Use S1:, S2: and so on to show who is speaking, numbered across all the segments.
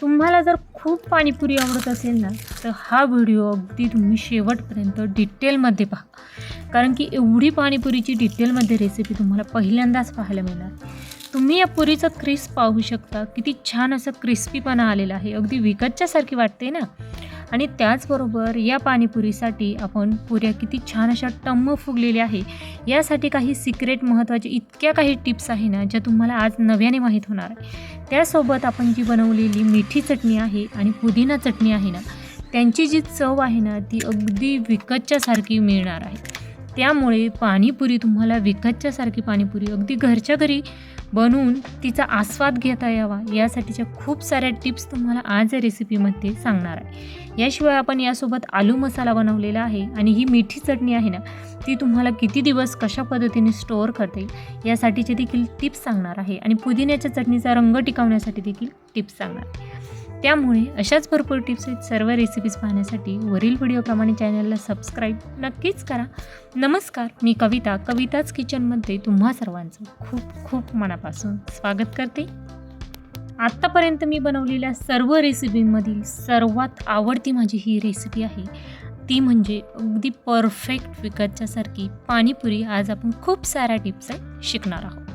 S1: तुम्हाला जर खूप पाणीपुरी आवडत असेल ना तर हा व्हिडिओ अगदी तुम्ही शेवटपर्यंत डिटेलमध्ये पहा. कारण की एवढी पाणीपुरीची डिटेलमध्ये रेसिपी तुम्हाला पहिल्यांदाच पाहायला मिळणार. तुम्ही या पुरीचं क्रिस्प पाहू शकता. किती छान असं क्रिस्पीपणा आलेला आहे. अगदी विकतच्यासारखी वाटते ना. आणि त्याचबरोबर या पाणीपुरीसाठी आपण पुऱ्या किती छान अशा टम्म फुगलेल्या आहे. यासाठी काही सिक्रेट महत्त्वाचे इतक्या काही टिप्स आहे ना ज्या तुम्हाला आज नव्याने माहीत होणार आहे. त्यासोबत आपण जी बनवलेली मिठी चटणी आहे आणि पुदिना चटणी आहे ना त्यांची जी चव आहे ना ती अगदी विकतच्यासारखी मिळणार आहे. त्यामुळे पाणीपुरी तुम्हाला विकतच्यासारखी पाणीपुरी अगदी घरच्या घरी बनवून तिचा आस्वाद घेता यावा यासाठीच्या खूप साऱ्या टिप्स तुम्हाला आज या रेसिपीमध्ये सांगणार आहे. याशिवाय आपण यासोबत आलू मसाला बनवलेला आहे आणि ही मिठी चटणी आहे ना ती तुम्हाला किती दिवस कशा पद्धतीने स्टोअर करता येईल यासाठीचे देखील टिप्स सांगणार आहे. आणि पुदिन्याच्या चटणीचा रंग टिकवण्यासाठी देखील टिप्स सांगणार आहे. त्यामुळे अशाच भरपूर टिप्स आहेत. सर्व रेसिपीज पाहण्यासाठी वरील व्हिडिओप्रमाणे चॅनलला सबस्क्राईब नक्कीच करा. नमस्कार मी कविता. कविताच किचनमध्ये तुम्हा सर्वांचं खूप खूप मनापासून स्वागत करते. आत्तापर्यंत मी बनवलेल्या सर्व रेसिपींमधील सर्वात आवडती माझी ही रेसिपी आहे. ती म्हणजे अगदी परफेक्ट विकतच्यासारखी पाणीपुरी. आज आपण खूप साऱ्या टिप्स आहे शिकणार आहोत.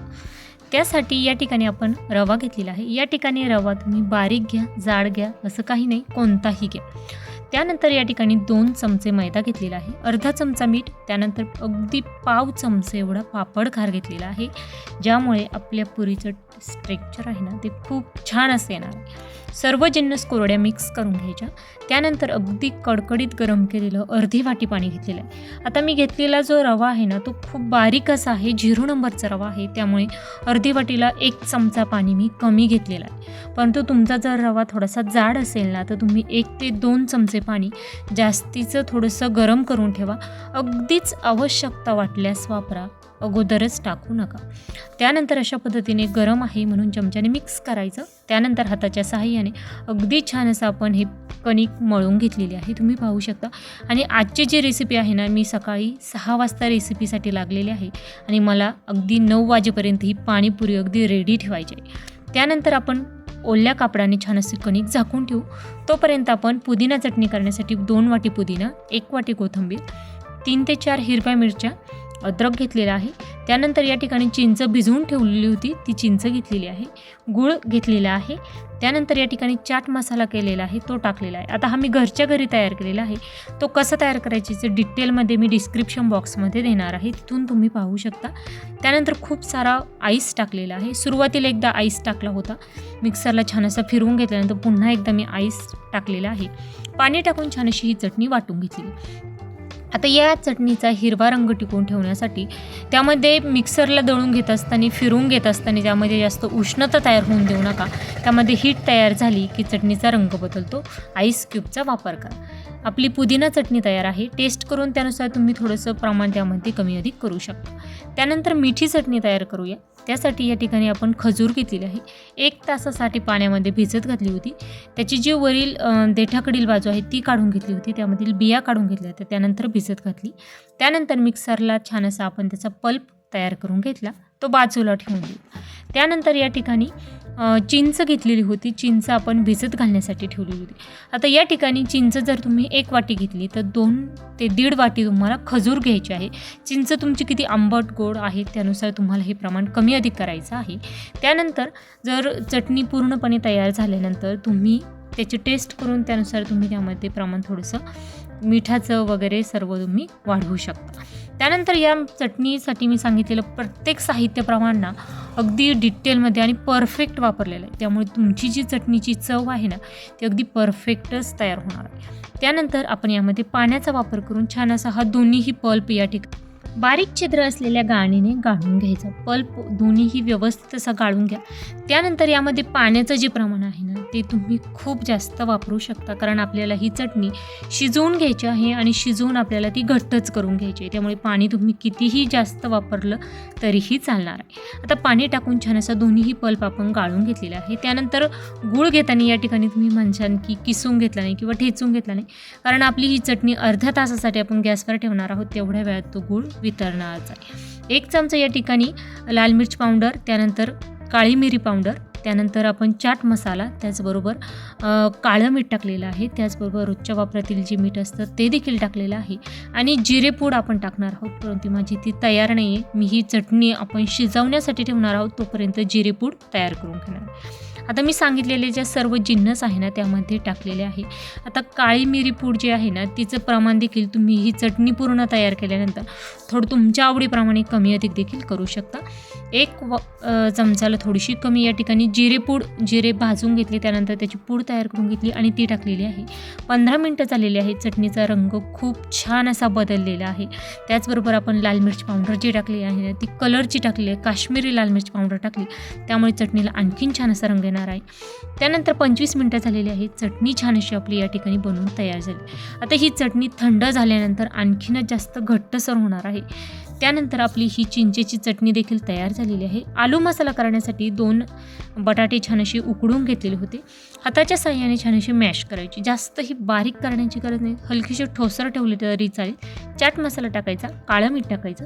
S1: त्यासाठी या ठिकाणी आपण रवा घेतलेला आहे. या ठिकाणी रवा तुम्ही बारीक घ्या जाड घ्या असं काही नाही कोणताही घ्या. त्यानंतर या ठिकाणी दोन चमचे मैदा घेतलेला आहे. अर्धा चमचा मीठ त्यानंतर अगदी पाव चमचे एवढा पापड खार घेतलेला आहे ज्यामुळे आपल्या पुरीचं स्ट्रेक्चर आहे ना ते खूप छान असं येणार आहे. सर्व जिन्नस कोरड्या मिक्स करून घ्यायच्या. त्यानंतर अगदी कडकडीत गरम केलेलं अर्धी वाटी पाणी घेतलेलं आहे. आता मी घेतलेला जो रवा आहे ना तो खूप बारीक असा आहे झिरो नंबरचा रवा आहे. त्यामुळे अर्धी वाटीला एक चमचा पाणी मी कमी घेतलेला आहे. परंतु तुमचा जर रवा थोडासा जाड असेल ना तर तुम्ही एक ते दोन चमचे पाणी जास्तीचं थोडंसं गरम करून ठेवा. अगदीच आवश्यकता वाटल्यास वापरा. अगोदरच टाकू नका. त्यानंतर अशा पद्धतीने गरम आहे म्हणून चमच्याने मिक्स करायचं. त्यानंतर हाताच्या सहाय्याने अगदी छान असं आपण हे कणिक मळून घेतलेली आहे. तुम्ही पाहू शकता. आणि आजची जी रेसिपी आहे ना मी सकाळी सहा वाजता रेसिपीसाठी लागलेली आहे. आणि मला अगदी नऊ वाजेपर्यंत ही पाणीपुरी अगदी रेडी ठेवायची आहे. त्यानंतर आपण ओल्या कापडाने छान असे कणिक झाकून ठेवू. तोपर्यंत आपण पुदिना चटणी करण्यासाठी दोन वाटी पुदिना एक वाटी कोथिंबीर तीन ते चार हिरव्या मिरच्या अद्रक घेतलेला आहे. त्यानंतर या ठिकाणी चिंच भिजवून ठेवलेली होती. ती चिंच घेतलेली आहे. गूळ घेतलेला आहे. त्यानंतर या ठिकाणी चाट मसाला केलेला आहे. तो टाकलेला आहे. आता हा मी घरच्या घरी तयार केलेला आहे. तो कसा तयार करायचे डिटेलमध्ये मी डिस्क्रिप्शन बॉक्समध्ये देणार आहे. तिथून तुम्ही पाहू शकता. त्यानंतर खूप सारा आईस टाकलेला आहे. सुरुवातीला एकदा आईस टाकला होता. मिक्सरला छान असं फिरवून घेतल्यानंतर पुन्हा एकदा मी आईस टाकलेला आहे. पाणी टाकून छान अशी ही चटणी वाटून घेतली. आता या चटणीचा हिरवा रंग टिकवून ठेवण्यासाठी त्यामध्ये मिक्सरला दळून घेत असताना फिरवून घेत असताना त्यामध्ये जास्त उष्णता तयार होऊन देऊ नका त्यामध्ये हीट तयार झाली की चटणीचा रंग बदलतो. आईस क्यूबचा वापर करा. आपली पुदिना चटणी तयार आहे. टेस्ट करून त्यानुसार तुम्ही थोडंसं प्रमाण त्यामध्ये कमी अधिक करू शकता. त्यानंतर मिठी चटणी तयार करूया. त्यासाठी या ठिकाणी आपण खजूर घेतलेली आहे. एक तासासाठी पाण्यामध्ये भिजत घातली होती. त्याची जी वरील देठाकडील बाजू आहे ती काढून घेतली होती. त्यामधील बिया काढून घेतल्या होत्या त्यानंतर भिजत घातली. त्यानंतर मिक्सरला छान असा आपण त्याचा पल्प तयार करून घेतला. तो बाजूला ठेवून देऊ. त्यानंतर या ठिकाणी चिंच घेतलेली होती. चिंच आपण भिजत घालण्यासाठी ठेवलेली होती. आता या ठिकाणी चिंच जर तुम्ही एक वाटी घेतली तर दोन ते दीड वाटी तुम्हाला खजूर घ्यायची आहे. चिंच तुमची किती आंबट गोड आहे त्यानुसार तुम्हाला हे प्रमाण कमी अधिक करायचं आहे. त्यानंतर जर चटणी पूर्णपणे तयार झाल्यानंतर तुम्ही त्याची टेस्ट करून त्यानुसार तुम्ही त्यामध्ये प्रमाण थोडंसं मिठाचं वगैरे सर्व तुम्ही वाढवू शकता. त्यानंतर या चटणीसाठी मी सांगितलेलं प्रत्येक साहित्य प्रमाण ना अगदी डिटेलमध्ये आणि परफेक्ट वापरलेलं आहे. त्यामुळे तुमची जी चटणीची चव आहे ना ती अगदी परफेक्टच तयार होणार आहे. त्यानंतर आपण यामध्ये पाण्याचा वापर करून छान असा हा दोन्हीही पल्प या ठिकाणी बारीक छिद्र असलेल्या गाळणीने गाळून घ्यायचा. पल्प दोन्हीही व्यवस्थित असा गाळून घ्या. त्यानंतर यामध्ये पाण्याचं जे प्रमाण आहे ना ते तुम्ही खूप जास्त वापरू शकता. कारण आपल्याला ही चटणी शिजवून घ्यायची आहे आणि शिजवून आपल्याला ती घट्टच करून घ्यायची आहे. त्यामुळे पाणी तुम्ही कितीही जास्त वापरलं तरीही चालणार आहे. आता पाणी टाकून छान असा दोन्हीही पल्प आपण गाळून घेतलेला आहे. त्यानंतर गूळ घेताना या ठिकाणी तुम्ही म्हणशान की किसून घेतला नाही किंवा ठेचून घेतला नाही. कारण आपली ही चटणी अर्ध्या तासासाठी आपण गॅसवर ठेवणार आहोत तेवढ्या वेळात तो गूळ वितरणाचा. एक चमचा या ठिकाणी लाल मिर्च पावडर त्यानंतर काळी मिरी पावडर त्यानंतर आपण चाट मसाला त्याचबरोबर काळं मीठ टाकलेलं आहे. त्याचबरोबर रोजच्या वापरातील जे मीठ असतं ते देखील टाकलेलं आहे. आणि जिरेपूड आपण टाकणार आहोत. परंतु माझी ती तयार नाही आहे मी ही चटणी आपण शिजवण्यासाठी ठेवणार आहोत. तोपर्यंत जिरेपूड तयार करून घेणार. आता मी सांगितलेले ज्या सर्व जिन्नस आहे ना त्यामध्ये टाकलेले आहे. आता काळी मिरी पूड जी आहे ना तिचं प्रमाण देखील तुम्ही ही चटणी पूर्ण तयार केल्यानंतर थोडं तुमच्या आवडीप्रमाणे कमी अधिक देखील करू शकता. एक व चमचाला थोडीशी कमी या ठिकाणी जिरेपूड जिरे भाजून घेतले त्यानंतर त्याची पूड तयार करून घेतली आणि ती टाकलेली आहे. पंधरा मिनटं झालेली आहे. चटणीचा रंग खूप छान असा बदललेला आहे. त्याचबरोबर आपण लाल मिरची पावडर जी टाकली आहे ना ती कलरची टाकली आहे. काश्मीरी लाल मिरची पावडर टाकली. त्यामुळे चटणीला आणखीन छान असा रंग येणार आहे. त्यानंतर पंचवीस मिनटं झालेली आहे. चटणी छान अशी आपली या ठिकाणी बनवून तयार झाली. आता ही चटणी थंड झाल्यानंतर आणखीनच जास्त घट्टसर होणार आहे. त्यानंतर आपली ही चिंचेची चटणी देखील तयार झालेली आहे. आलू मसाला करण्यासाठी दोन बटाटे छान असे उकडून घेतलेले होते. हाताच्या साह्याने छान अशी मॅश करायची. जास्त ही बारीक करण्याची गरज नाही. हलकीशी ठोसर ठेवली तरी चालेल. चाट मसाला टाकायचा. काळं मीठ टाकायचं.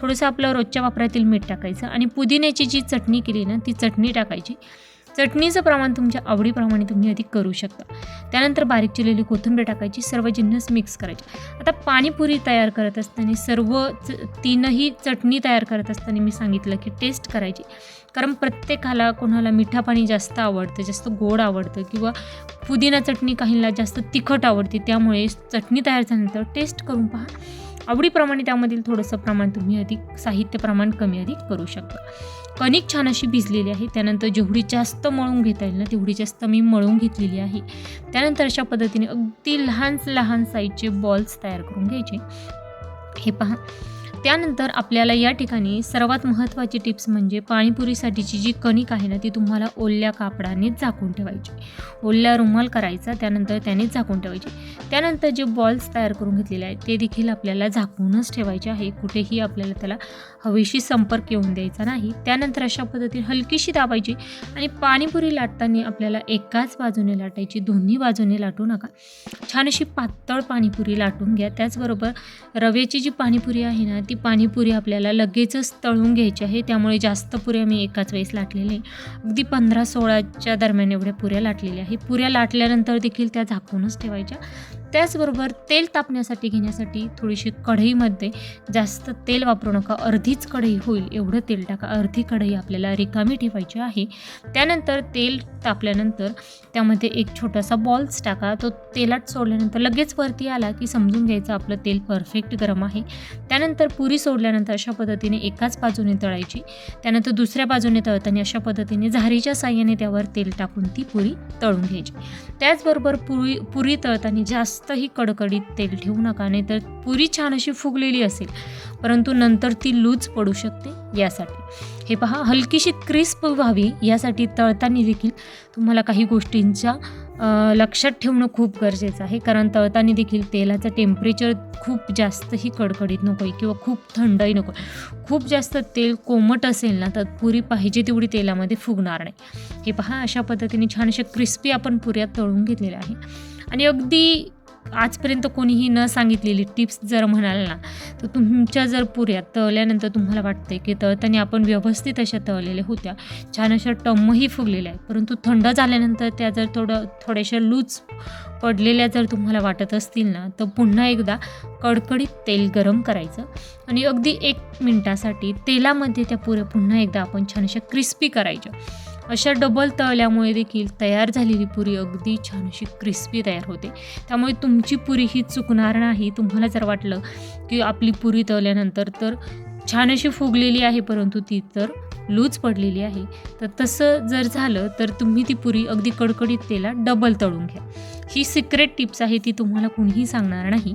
S1: थोडंसं आपलं रोजच्या वापरातील मीठ टाकायचं. आणि पुदिन्याची जी चटणी केली ना ती चटणी टाकायची. चटणीचं प्रमाण तुमच्या आवडीप्रमाणे तुम्ही अधिक करू शकता. त्यानंतर बारीक चिरलेली कोथिंबीर टाकायची सर्व जिन्नस मिक्स करायची. आता पाणीपुरी तयार करत असताना सर्व च तीनही चटणी तयार करत असताना मी सांगितलं की टेस्ट करायची. कारण प्रत्येकाला कोणाला मिठा पाणी जास्त आवडतं जास्त गोड आवडतं किंवा पुदिना चटणी काहींना जास्त तिखट आवडते त्यामुळे चटणी तयार झाल्यानंतर टेस्ट करून पहा. आवडीप्रमाणे त्यामधील थोडंसं प्रमाण तुम्ही अधिक साहित्य प्रमाण कमी अधिक करू शकता. कणिक छान अशी भिजलेली आहे त्यानंतर जेवढी जास्त मळून घेता येईल ना तेवढी जास्त मी मळून घेतलेली आहे. त्यानंतर अशा पद्धतीने अगदी लहान लहान साईजचे बॉल्स तयार करून घ्यायचे. हे पहा. त्यानंतर आपल्याला या ठिकाणी सर्वात महत्त्वाची टिप्स म्हणजे पाणीपुरीसाठीची जी कणिक आहे ना ती तुम्हाला ओल्या कापडानेच झाकून ठेवायची. ओल्या रुमाल करायचा त्यानंतर त्यानेच झाकून ठेवायची. त्यानंतर जे बॉल्स तयार करून घेतलेले आहेत ते देखील आपल्याला झाकूनच ठेवायचे आहे. कुठेही आपल्याला त्याला हवेशी संपर्क येऊन द्यायचा नाही. त्यानंतर अशा पद्धतीने हलकीशी दाबायची आणि पाणीपुरी लाटताना आपल्याला एकाच बाजूने लाटायची दोन्ही बाजूने लाटू नका. छान अशी पातळ पाणीपुरी लाटून घ्या. त्याचबरोबर रव्याची जी पाणीपुरी आहे ना ती पाणीपुरी आपल्याला लगेचच तळून घ्यायची आहे. त्यामुळे जास्त पुऱ्या मी एकाच वेळेस लाटलेले आहे. अगदी पंधरा सोळाच्या दरम्यान एवढ्या पुऱ्या लाटलेल्या आहे पुऱ्या लाटल्यानंतर देखील त्या झाकूनच ठेवायच्या. त्याचबरोबर तेल तापण्यासाठी घेण्यासाठी थोडीशी कढईमध्ये जास्त तेल वापरू नका. अर्धीच कढई होईल. एवढं तेल टाका. अर्धी कढई आपल्याला रिकामी ठेवायची आहे. त्यानंतर तेल तापल्यानंतर त्यामध्ये एक छोटासा बॉल्स टाका. तो तेलात सोडल्यानंतर लगेच वरती आला की समजून घ्यायचं आपलं तेल परफेक्ट गरम आहे. त्यानंतर पुरी सोडल्यानंतर अशा पद्धतीने एकाच बाजूने तळायची. त्यानंतर दुसऱ्या बाजूने तळताना अशा पद्धतीने झारीच्या साह्याने त्यावर तेल टाकून ती पुरी तळून घ्यायची. त्याचबरोबर पुरी पुरी तळताना जास्त जास्तही कडकडीत तेल ठेवू नका नाही तर पुरी छान अशी फुगलेली असेल. परंतु नंतर ती लूज पडू शकते यासाठी. हे पहा हलकीशी क्रिस्प व्हावी यासाठी तळताना देखील तुम्हाला काही गोष्टींच्या लक्षात ठेवणं खूप गरजेचं आहे. कारण तळताना देखील तेलाचं टेम्परेचर खूप जास्तही कडकडीत नको आहे किंवा खूप थंडही नको खूप जास्त तेल कोमट असेल ना तर पुरी पाहिजे तेवढी तेलामध्ये फुगणार नाही. हे पहा अशा पद्धतीने छान अशा क्रिस्पी आपण पुऱ्या तळून घेतलेल्या आहे आणि अगदी आजपर्यंत कोणीही न सांगितलेली टिप्स जर म्हणाल ना तर तुमच्या जर पुऱ्या तळल्यानंतर तुम्हाला वाटते की तळताना आपण व्यवस्थित अशा तळलेल्या होत्या. छान अशा टम्मही फुगलेल्या आहेत. परंतु थंड झाल्यानंतर त्या जर थोडं थोड्याशा लूज पडलेल्या जर तुम्हाला वाटत असतील ना तर पुन्हा एकदा कडकडीत तेल गरम करायचं. आणि अगदी एक मिनटासाठी तेलामध्ये त्या पुऱ्या पुन्हा एकदा आपण छान अशा क्रिस्पी करायच्या. अशा डबल तळल्यामुळे देखील तयार झालेली पुरी अगदी छान अशी क्रिस्पी तयार होते. त्यामुळे तुमची पुरी ही चुकणार नाही. तुम्हाला जर वाटलं की आपली पुरी तळल्यानंतर तर छान अशी फुगलेली आहे परंतु ती तर लूज पडलेली आहे. तर तसं जर झालं तर तुम्ही ती पुरी अगदी कडकडीत तेला डबल तळून घ्या. ही सिक्रेट टिप्स आहे ती तुम्हाला कुणीही सांगणार नाही.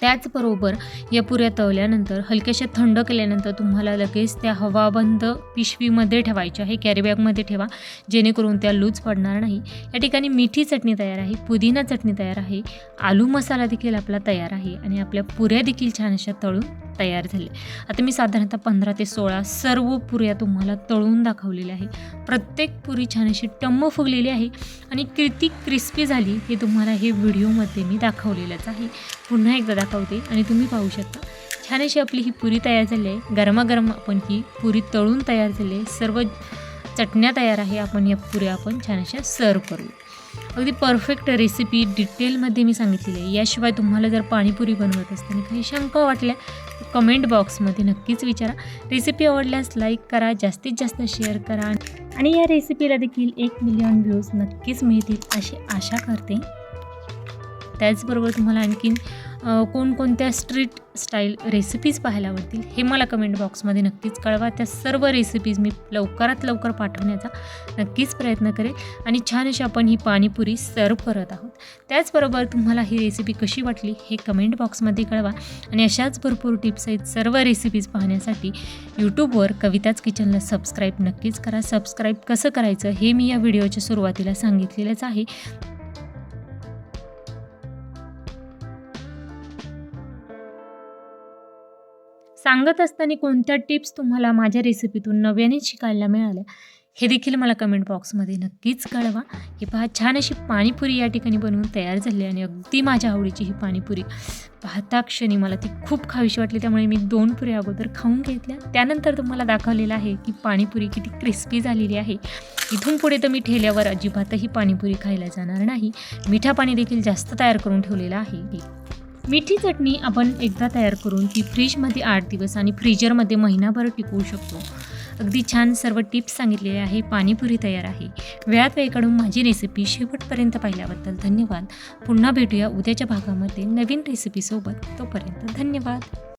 S1: त्याचबरोबर या पुऱ्या तळल्यानंतर हलक्याशा थंड केल्यानंतर तुम्हाला लगेच त्या हवाबंद पिशवीमध्ये ठेवायच्या आहे कॅरीबॅगमध्ये ठेवा जेणेकरून त्या लूज पडणार नाही. या ठिकाणी मिठी चटणी तयार आहे पुदिना चटणी तयार आहे आलू मसाला देखील आपला तयार आहे आणि आपल्या पुऱ्या देखील छान अशा तळून तयार झाले आता मी साधारणतः पंधरा ते सोळा सर्व पुऱ्या तुम्हाला तळून दाखवलेल्या आहे. प्रत्येक पुरी छान अशी टम्म फुगलेली आहे आणि किती क्रिस्पी झाली हे तुम्हाला हे व्हिडिओमध्ये मी दाखवलेलंच आहे. पुन्हा एकदा दाखवते आणि तुम्ही पाहू शकता. छान अशी आपली ही पुरी तयार झाली आहे. गरमागरम आपण ही पुरी तळून तयार झाली आहे. सर्व चटण्या तयार आहे. आपण या पुऱ्या आपण छान अशा सर्व करू. अगदी परफेक्ट रेसिपी डिटेलमध्ये मी सांगितलेली आहे. याशिवाय तुम्हाला जर पाणीपुरी बनवत असताना काही शंका वाटल्या तर कमेंट बॉक्समध्ये नक्कीच विचारा. रेसिपी आवडल्यास लाईक करा जास्तीत जास्त शेअर करा. आणि या रेसिपीला देखील एक मिलियन व्ह्यूज नक्कीच मिळतील अशी आशा करते. त्याचबरोबर तुम्हाला आणखीन कोणकोणत्या स्ट्रीट स्टाईल रेसिपीज पाहायला आवडतील हे मला कमेंट बॉक्समध्ये नक्कीच कळवा. त्या सर्व रेसिपीज मी लवकरात लवकर पाठवण्याचा नक्कीच प्रयत्न करेल आणि छान अशी आपण ही पाणीपुरी सर्व करत आहोत. त्याचबरोबर तुम्हाला ही रेसिपी कशी वाटली हे कमेंट बॉक्समध्ये कळवा आणि अशाच भरपूर टिप्स आहेत सर्व रेसिपीज पाहण्यासाठी यूट्यूबवर कविताच किचनला सबस्क्राईब नक्कीच करा. सबस्क्राईब कसं करायचं हे मी या व्हिडिओच्या सुरुवातीला सांगितलेलंच आहे. सांगत असताना कोणत्या टिप्स तुम्हाला माझ्या रेसिपीतून नव्याने शिकायला मिळाल्या हे देखील मला कमेंट बॉक्समध्ये नक्कीच कळवा. हे पहा छान अशी पाणीपुरी या ठिकाणी बनवून तयार झाली आणि अगदी माझ्या आवडीची ही पाणीपुरी. पाहता क्षणी मला ती खूप खावीशी वाटली त्यामुळे मी दोन पुऱ्या अगोदर खाऊन घेतल्या. त्यानंतर तुम्हाला दाखवलेलं आहे की पाणीपुरी किती क्रिस्पी झालेली आहे. इथून पुढे तर मी ठेल्यावर अजिबातही पाणीपुरी खायला जाणार नाही. मिठा पाणी देखील जास्त तयार करून ठेवलेलं आहे. मिठी चटणी आपण एकदा तयार करून ती फ्रीजमध्ये आठ दिवस आणि फ्रीजरमध्ये महिनाभर टिकवू शकतो. अगदी छान सर्व टिप्स सांगितलेले आहे. पाणीपुरी तयार आहे. वेळात वेळ काढून माझी रेसिपी शेवटपर्यंत पाहिल्याबद्दल धन्यवाद. पुन्हा भेटूया उद्याच्या भागामध्ये नवीन रेसिपीसोबत तोपर्यंत धन्यवाद.